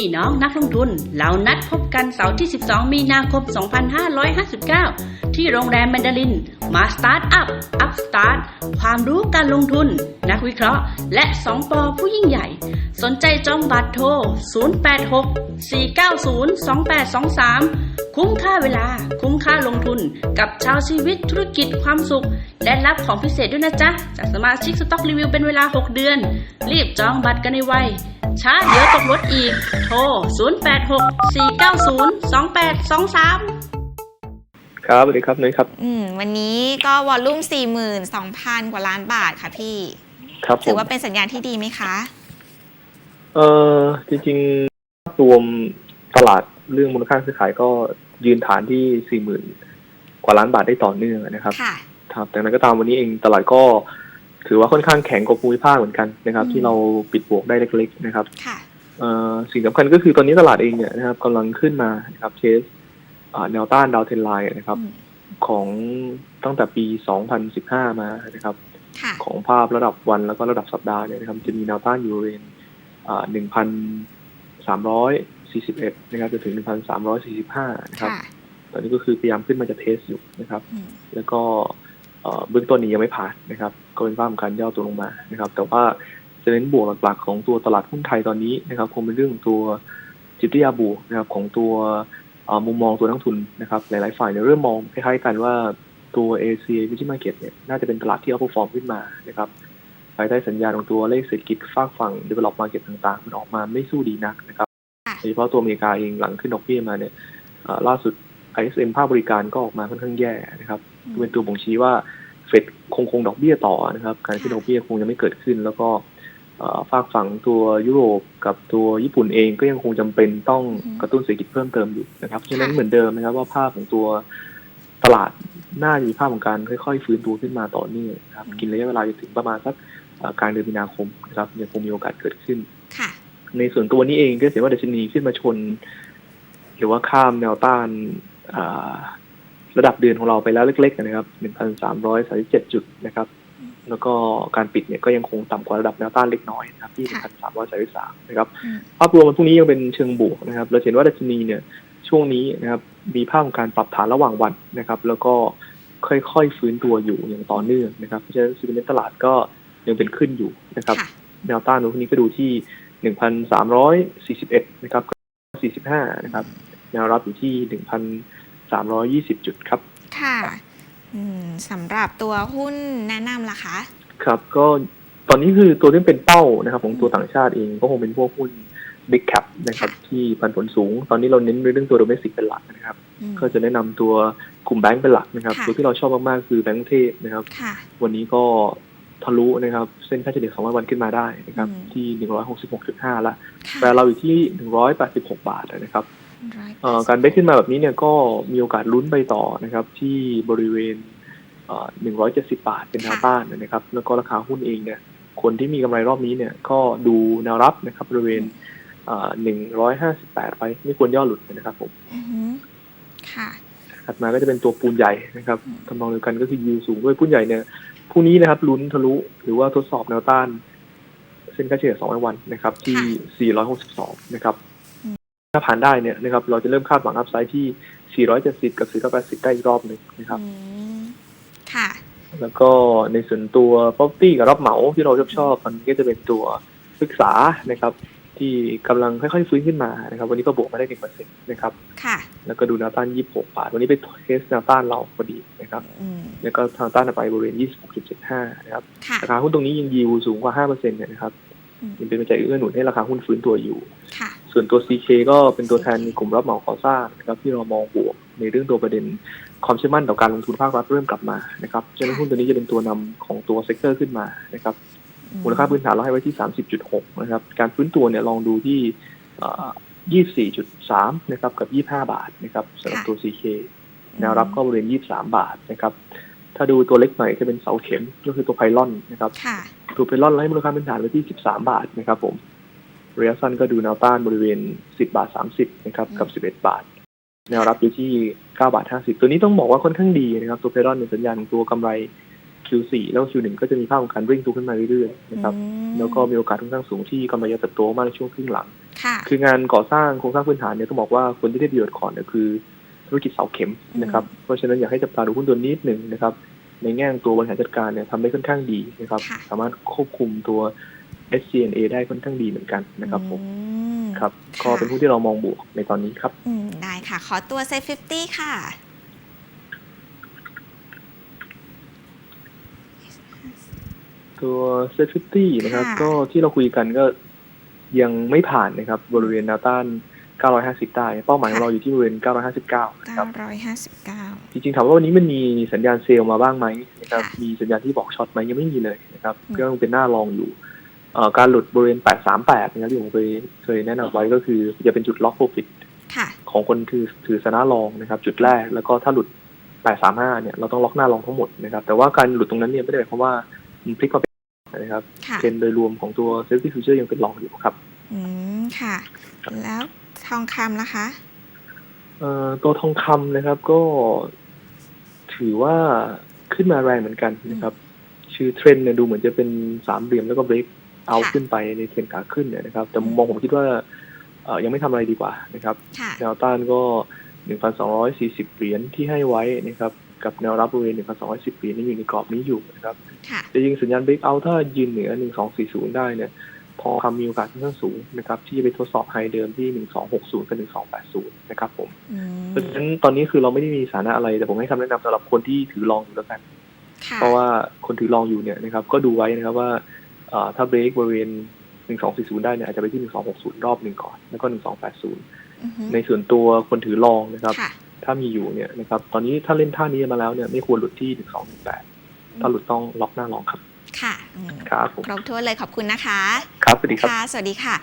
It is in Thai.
พี่น้องนักลงทุน เรานัดพบกันเสาร์ที่ 12 มีนาคม 2559 ที่โรงแรมแมนดาริน มาสตาร์ทอัพ อัพสตาร์ท ความรู้การลงทุน นักวิเคราะห์ และ2ปอผู้ยิ่งใหญ่ สนใจจองบัตรโทร 086 490 2823 คุ้มค่าเวลา คุ้มค่าลงทุน กับชาวชีวิตธุรกิจความสุข และรับของพิเศษด้วยนะจ๊ะ จากสมาชิกสต็อกรีวิวเป็นเวลา 6 เดือน รีบจองบัตรกันในไวช้าเดี๋ยวตกรถอีก โทร 086 490 2823 ครับสวัสดีครับนุ้ยครับอืมวันนี้ก็วอลลุ่ม 42,000 กว่าล้านบาทค่ะพี่ ครับผถือมว่าเป็นสัญญาณที่ดีไหมคะ เอ่อจริงๆรวมตลาดเรื่องมูลค่าซื้อขายก็ยืนฐานที่สี่หมื่นกว่าล้านบาทได้ต่อเนื่องนะครับ ค่ะ ครับแต่นั้นก็ตามวันนี้เองตลาดก็ถือว่าค่อนข้างแข็งกว่าภูมิภาคเหมือนกันนะครับ อืม ที่เราปิดบวกได้เล็ก ๆ นะครับค่ะ เอ่อสิ่งสำคัญก็คือตอนนี้ตลาดเองเนี่ยนะครับกำลังขึ้นมานะครับ เชสอ่า แนวต้านดาวเทนไลน์นะครับอืมของตั้งแต่ปี 2015 มานะครับค่ะของภาพระดับวันแล้วก็ระดับสัปดาห์เนี่ยนะครับ จะมีแนวต้านอยู่บริเวณหนึ่งพันสามร้อยสี่สิบเอ็ดนะครับจนถึงหนึ่งพันสามร้อยสี่สิบห้านะครับค่ะตอนนี้ก็คือพยายามขึ้นมาจะเทสอยู่นะครับอืมแล้วก็เอ่อเบื้องต้นนี้ยังไม่ผ่านนะครับ ก็เป็นภาพของการย่อตัวลงมานะครับ แต่ว่าจะเน้นบวกหลักๆของตัวตลาดหุ้นไทยตอนนี้นะครับ คงเป็นเรื่องของตัวจิตวิทยาบวกนะครับของตัวเอ่อ มุมมองตัวนักทุนนะครับหลาย ๆ ฝ่ายเนี่ยเริ่มมองคล้ายๆกันว่าตัว ACA e m e r g i n g Market เนี่ยน่าจะเป็นตลาดที่ outperform ขึ้นมานะครับภายใต้สัญญาณของตัวเลขเศรษฐกิจฝากฝั่ง develop market ต่างๆ มันออกมาไม่สู้ดีนักนะครับค่ะโดยเฉพาะตัวอเมริกาเองหลังขึ้นดอกเบี้ยมาเนี่ยเอ่อล่าสุด ISM ภาคบริการก็ออกมาค่อนข้างแย่นะครับอืมเป็นตัวบ่งชี้ว่าเฟดคงคงดอกเบี้ยต่อนะครับ การขึ้นดอกเบี้ยคงยังไม่เกิดขึ้น แล้วก็เอ่อ ฝากฝั่งตัวยุโรปกับตัวญี่ปุ่นเองก็ยังคงจำเป็นต้องอืมกระตุ้นเศรษฐกิจเพิ่มเติมอยู่นะครับฉะนั้นค่ะเหมือนเดิมนะครับว่าภาพของตัวตลาดน่าจะมีภาพของการค่อยๆ ฟื้นตัวขึ้นมาต่อเนื่องนะครับกินระยะเวลาจนถึงประมาณสักเอ่อกลางเดือนมีนาคมนะครับยังคงมีโอกาสเกิดขึ้นค่ะในส่วนตัวนี้เองก็เห็นว่าดัชนีขึ้นมาชน หรือว่าข้ามแนวต้านอ่าระดับเดือนของเราไปแล้วเล็ก ๆ นะครับ 1,337 จุดนะครับ แล้วก็การปิดเนี่ยก็ยังคงต่ำกว่าระดับแนวต้านเล็กน้อยนะครับที่ค่ะ1,333นะครับอืมภาพรวมวันพรุ่งนี้ยังเป็นเชิงบวกนะครับเราเห็นว่าดัชนีเนี่ยช่วงนี้นะครับมีภาพของการปรับฐานระหว่างวันนะครับ แล้วก็ค่อยๆฟื้นตัวอยู่อย่างต่อเนื่องนะครับเพราะฉะนั้นซีเมนต์ตลาดก็ยังเป็นขึ้นอยู่นะครับค่ะแนวต้านตรงนี้ก็ดูที่1,341นะครับ45นะครับแนวรับอยู่ที่1,320จุดครับ ค่ะ อืมสำหรับตัวหุ้นแนะนำล่ะคะ ครับก็ตอนนี้คือตัวที่เป็นเป้านะครับ ของตัวต่างชาติเองก็คงเป็นพวกหุ้น Big Cap นะครับค่ะที่ปันผลสูง ตอนนี้เราเน้นเรื่องตัว domestic เป็นหลักนะครับ อืม ก็จะแนะนำตัวกลุ่มแบงก์เป็นหลักนะครับ ค่ะ ตัวที่เราชอบมากๆคือแบงก์เทพนะครับ ค่ะ วันนี้ก็ทะลุนะครับ เส้นค่าเฉลี่ย200 วันขึ้นมาได้นะครับ อืม ที่ 166.5 ละ ค่ะ แต่เราอยู่ที่ 186 บาทนะครับ ร้อยแปดสิบเอ่อการเบรกขึ้นมาแบบนี้เนี่ยก็มีโอกาสลุ้นไปต่อนะครับ ที่บริเวณเอ่อ170บาทเป็นแนวต้านนะครับ แล้วก็ราคาหุ้นเองเนี่ย คนที่มีกำไรรอบนี้เนี่ยก็ดูแนวรับนะครับบริเวณเอ่อ158ไปไม่ควรย่อหลุดนะครับผมอือหือค่ะถัดมาก็จะเป็นตัวปูนใหญ่นะครับอืมทำนองเดียวกันก็คือยิวสูงด้วยปูนใหญ่เนี่ยพรุ่งนี้นะครับลุ้นทะลุหรือว่าทดสอบแนวต้าน เส้นค่าเฉลี่ย200วันนะครับ ที่ 462 นะครับอืม ถ้าผ่านได้เนี่ยนะครับเราจะเริ่มคาดหวังอัพไซด์ที่ 470 กับ 480 ได้อีกรอบหนึ่งนะครับอืมค่ะ แล้วก็ในส่วนตัว property กับรับเหมาที่เราชอบชอบๆตอนนี้ก็จะเป็นตัวศึกษานะครับ ที่กำลังค่อยๆฟื้นขึ้นมานะครับ วันนี้ก็บวกมาได้หนึ่งเปอร์เซ็นต์นะครับ ค่ะ แล้วก็ดูแนวต้าน26บาท วันนี้ไปเทสแนวต้านเราพอดีนะครับอืมแล้วก็ทางต้านไปบริเวณ26.75นะครับค่ะราคาหุ้นตรงนี้ยังยิวสูงกว่า5%เนี่ยนะครับอืมยังเป็นปัจจัยเอื้อหนุนให้ราคาหุ้นฟื้นตัวอยู่ค่ะ ส่วนตัว CK ก็เป็นตัวแทนในกลุ่มรับเหมาก่อสร้างนะครับที่เรามองบวกในเรื่องตัวประเด็นความเชื่อมั่นต่อการลงทุนภาครัฐเริ่มกลับมานะครับฉะนั้นหุ้นตัวนี้จะเป็นตัวนำของตัวเซกเตอร์ขึ้นมานะครับมูลค่าพื้นฐานเราให้ไว้ที่ 30.6 นะครับ การฟื้นตัวเนี่ยลองดูที่เอ่อ24.3 นะครับ กับ 25 บาทนะครับสำหรับตัว CK แนวรับก็บริเวณ 23 บาทนะครับ ถ้าดูตัวเล็กหน่อยจะเป็นเสาเข็มก็คือตัวไพลอนนะครับค่ะตัวไพลอนเราให้มูลค่าพื้นฐานไว้ที่ 13 บาทนะครับผม ระยะสั้นก็ดูแนวต้านบริเวณ 10 บาท 30 นะครับ กับ 11 บาท แนวรับอยู่ที่ 9 บาท 50 ตัวนี้ต้องบอกว่าค่อนข้างดีนะครับ ตัวไพลอนในสัญญาณของตัวกำไร Q4 แล้วก็ Q1 ก็จะมีภาพของการริ่งตัวขึ้นมาเรื่อยๆนะครับอืมแล้วก็มีโอกาสค่อนข้างสูงที่กำไรจะเติบโตมากในช่วงครึ่งหลังค่ะคืองานก่อสร้างโครงสร้างพื้นฐานเนี่ยต้องบอกว่าคนที่ได้ประโยชน์ก่อนเนี่ยคือธุรกิจเสาเข็มนะครับ เพราะฉะนั้นอยากให้จับตาดูหุ้นตัวนี้นิดหนึ่งนะครับ ในแง่ของตัวบริหารจัดการเนี่ยทำได้ค่อนข้างดีนะครับค่ะสามารถควบคุมตัว SCNA ได้ค่อนข้างดีเหมือนกันนะครับผมอืมครับค่ะก็เป็นหุ้นที่เรามองบวกในตอนนี้ครับอืมได้ค่ะ ขอตัวเซฟฟิฟตี้ค่ะตัวเซฟฟิตี้นะครับค่ะก็ที่เราคุยกันก็ยังไม่ผ่านนะครับ บริเวณแนวต้าน 950 ได้ เป้าหมายของเราอยู่ที่บริเวณ 959 นะครับ 959 จริงๆ ถามว่าวันนี้มันมีสัญญาณเซลล์มาบ้างไหมนะครับค่ะมีสัญญาณที่บอกช็อตไหมยังไม่มีเลยนะครับอืมก็ยังเป็นหน้ารองอยู่เอ่อ การหลุดบริเวณ 838 นะครับที่ผมเคยเคยแนะนำไว้ก็คือจะเป็นจุดล็อกโปรฟิตค่ะของคนถือถือสนะรองนะครับ จุดแรกแล้วก็ถ้าหลุด 835 เนี่ยเราต้องล็อกหน้ารองทั้งหมดนะครับ แต่ว่าการหลุดตรงนั้นเนี่ยไม่ได้หมายความว่ามันพลิกมาเป็นนะครับค่ะเทรนด์โดยรวมของตัวเซฟตี้ฟิวเจอร์ยังเป็นรองอยู่ครับ อืมค่ะครับแล้วทองคำล่ะคะเอ่อตัวทองคำนะครับก็ถือว่าขึ้นมาแรงเหมือนกันนะครับ ชื่อเทรนด์เนี่ยดูเหมือนจะเป็นสามเหลี่ยมแล้วก็เบรก เอาค่ะขึ้นไปในเทรนด์ขาขึ้นเนี่ยนะครับแต่มุมมองผมคิดว่าเอ่อยังไม่ทำอะไรดีกว่านะครับค่ะแนวต้านก็ 1,240 เหรียญที่ให้ไว้นะครับกับแนวรับบริเวณ 1,210 เหรียญนี่อยู่ในกรอบนี้อยู่นะครับค่ะจะยิงสัญญาณเบรกเอาถ้ายืนเหนือ 1240 ได้เนี่ยพอคำมีโอกาสค่อนข้างสูงนะครับที่จะไปทดสอบไฮเดิมที่ 1260 กับ 1280 นะครับผมอืมเพราะฉะนั้นตอนนี้คือเราไม่ได้มีสถานะอะไร แต่ผมให้คำแนะนำสำหรับคนที่ถือลองอยู่แล้วกันค่ะเพราะว่าคนถือลองอยู่เนี่ยนะครับก็ดูไว้นะครับว่าเอ่อ ถ้าเบรกบริเวณ 1240 ได้เนี่ยอาจจะไปที่ 1260 รอบหนึ่งก่อน แล้วก็ 1280อือฮึในส่วนตัวคนถือลองนะครับค่ะถ้ามีอยู่เนี่ยนะครับ ตอนนี้ถ้าเล่นท่านี้มาแล้วเนี่ยไม่ควรหลุดที่ 1218 ถ้าหลุดต้องล็อกหน้าลองครับค่ะอืมครับผมครบถ้วนเลยขอบคุณนะคะ ครับ สวัสดีครับค่ะสวัสดีค่ะ